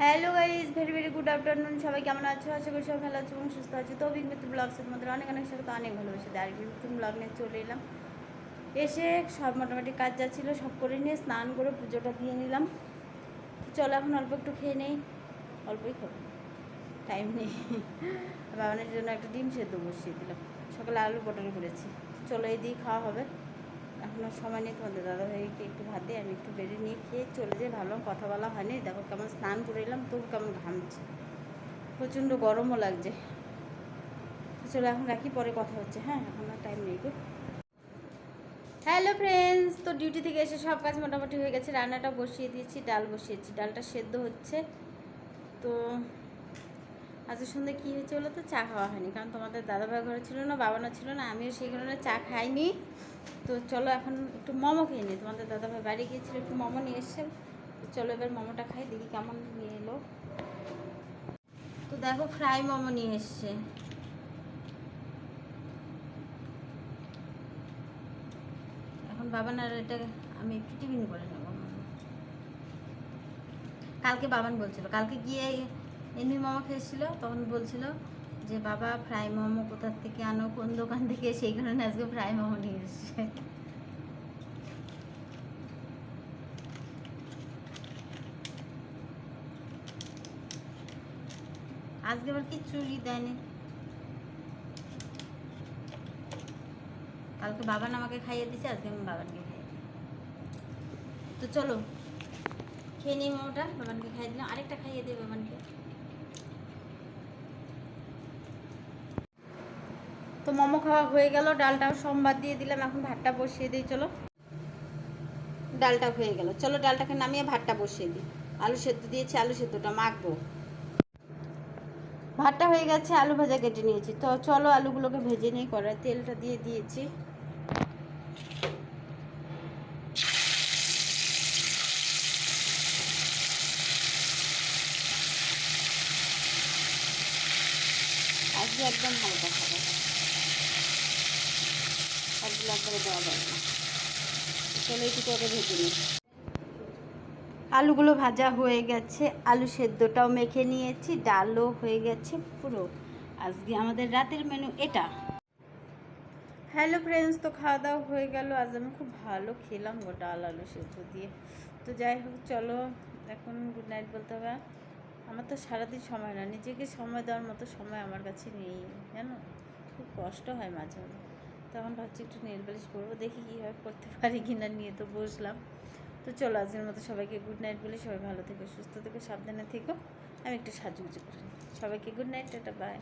Hello guys very very good afternoon সবাই কেমন আছো? আশা করি সব ভালো আছো এবং সুস্থ আছো। তো অভিজ্ঞতা ব্লগসের মধ্যে অনেক অনেক সাথে অনেক ভালোবাসে। আর নতুন ব্লগ নিয়ে চলে এলাম। এসে সব মোটামুটি কাজ যা ছিল সব করে নিয়ে স্নান করে পুজোটা দিয়ে নিলাম। চলো এখন অল্প একটু খেয়ে নেই। অল্পই খাব। টাইম নেই। বাবানের জন্য একটা ডিম সেদ্ধ বসিয়ে দিলাম। সকালে আলু পটল করেছি। চলো এই দিয়ে খাওয়া হবে। এখনও সময় নেই তোমাদের দাদাভাইকে একটু ভাত দিয়ে আমি একটু বেড়ে নিয়ে খেয়ে চলে যাই। ভাবলাম কথা বলা হয়নি। দেখো কেমন স্নান করে এলাম, তবু কেমন ঘামছে। প্রচণ্ড গরমও লাগছে। চলো এখন রাখি, পরে কথা হচ্ছে। হ্যাঁ এখন আর টাইম নেই গো। হ্যালো ফ্রেন্ডস তো ডিউটি থেকে এসে সব কাজ মোটামুটি হয়ে গেছে। রান্নাটা বসিয়ে দিয়েছি, ডাল বসিয়েছি। ডালটা সেদ্ধ হচ্ছে। তো আজকে সন্ধ্যে কী হয়েছে বলো তো? চা খাওয়া হয়নি। কারণ তোমাদের দাদাভাই ঘরে ছিল না বাবানা ছিল না, আমিও সেই কারণে চা খাইনি। তো চলো এখন একটু মোমো খেয়ে নিই। তোমাদের দাদাভাই বাড়ি গিয়েছিল, একটু মোমো নিয়ে এসছে। চলো এবার মোমোটা খাই, দেখি কেমন নিয়ে এলো। তো দেখো, ফ্রাই মোমো নিয়ে এসছে। এখন বাবা বাবানার এটা, আমি একটু টিফিন করে নেব। কালকে বাবান বলছিল, কালকে গিয়ে এমনি মোমো খেয়েছিল, তখন বলছিল যে, বাবা, ফ্রাই মোমো কোথার থেকে আনো, কোন দোকান থেকে? সেই কারণে আজকে ফ্রাই মোমো নিয়ে এসছে। আজকে আবার কিচ্ছুই দেয়নি। কালকে বাবান আমাকে খাইয়ে দিছে, আজকে আমি বাবানকে খাইয়ে তো চলো, খেয়ে নিই মোমোটা, বাবানকে খাইয়ে দিলাম। আরেকটা খাইয়ে দিই বাবানকে। তো মোমো খাওয়া হয়ে গেল, ডালটাও সোমবার দিয়ে দিলাম, এখন ভাতটা বসিয়ে দিই, চলো। ডালটা হয়ে গেল, চলো ডালটাকে নামিয়ে ভাতটা বসিয়ে দিই। আলু সেদ্ধ দিয়েছি, আলু সেদ্ধটা মাখবো। ভাতটা হয়ে গেছে, আলু ভাজা কেটে নিয়েছি। তো চলো আলুগুলোকে ভেজে নিয়ে কড়াই তেলটা দিয়ে দিয়েছি। আজকে একদম হালকা খাবার। সবগুলো একবারে দেওয়া যাবে না। চলো একটু করে ভেজে নিই। আলুগুলো ভাজা হয়ে গেছে আলু সেদ্ধটাও মেখে নিয়েছি ডালও হয়ে গেছে পুরো। আজকে আমাদের রাতের মেনু এটা। হ্যালো ফ্রেন্ডস তো খাওয়া দাওয়া হয়ে গেল। আজ আমি খুব ভালো খেলাম গো ডাল আলু সেদ্ধ দিয়ে। তো যাই হোক চলো এখন গুড নাইট বলতে হবে। আমার তো সারাদিন সময় না নিজেকে সময় দেওয়ার মতো সময় আমার কাছে নেই জানো? খুব কষ্ট হয় মাঝে মাঝে। তখন ভাবছি একটু নেল পালিশ করব দেখি কীভাবে করতে পারি কি না নিয়ে তো বসলাম। তো চলো, আজকের মতো সবাইকে গুড নাইট বলি, সবাই ভালো থেকো, সুস্থ থেকো, সাবধানে থেকো, আমি একটু সাজুগুজু করি সবাইকে গুড নাইট এটা বাই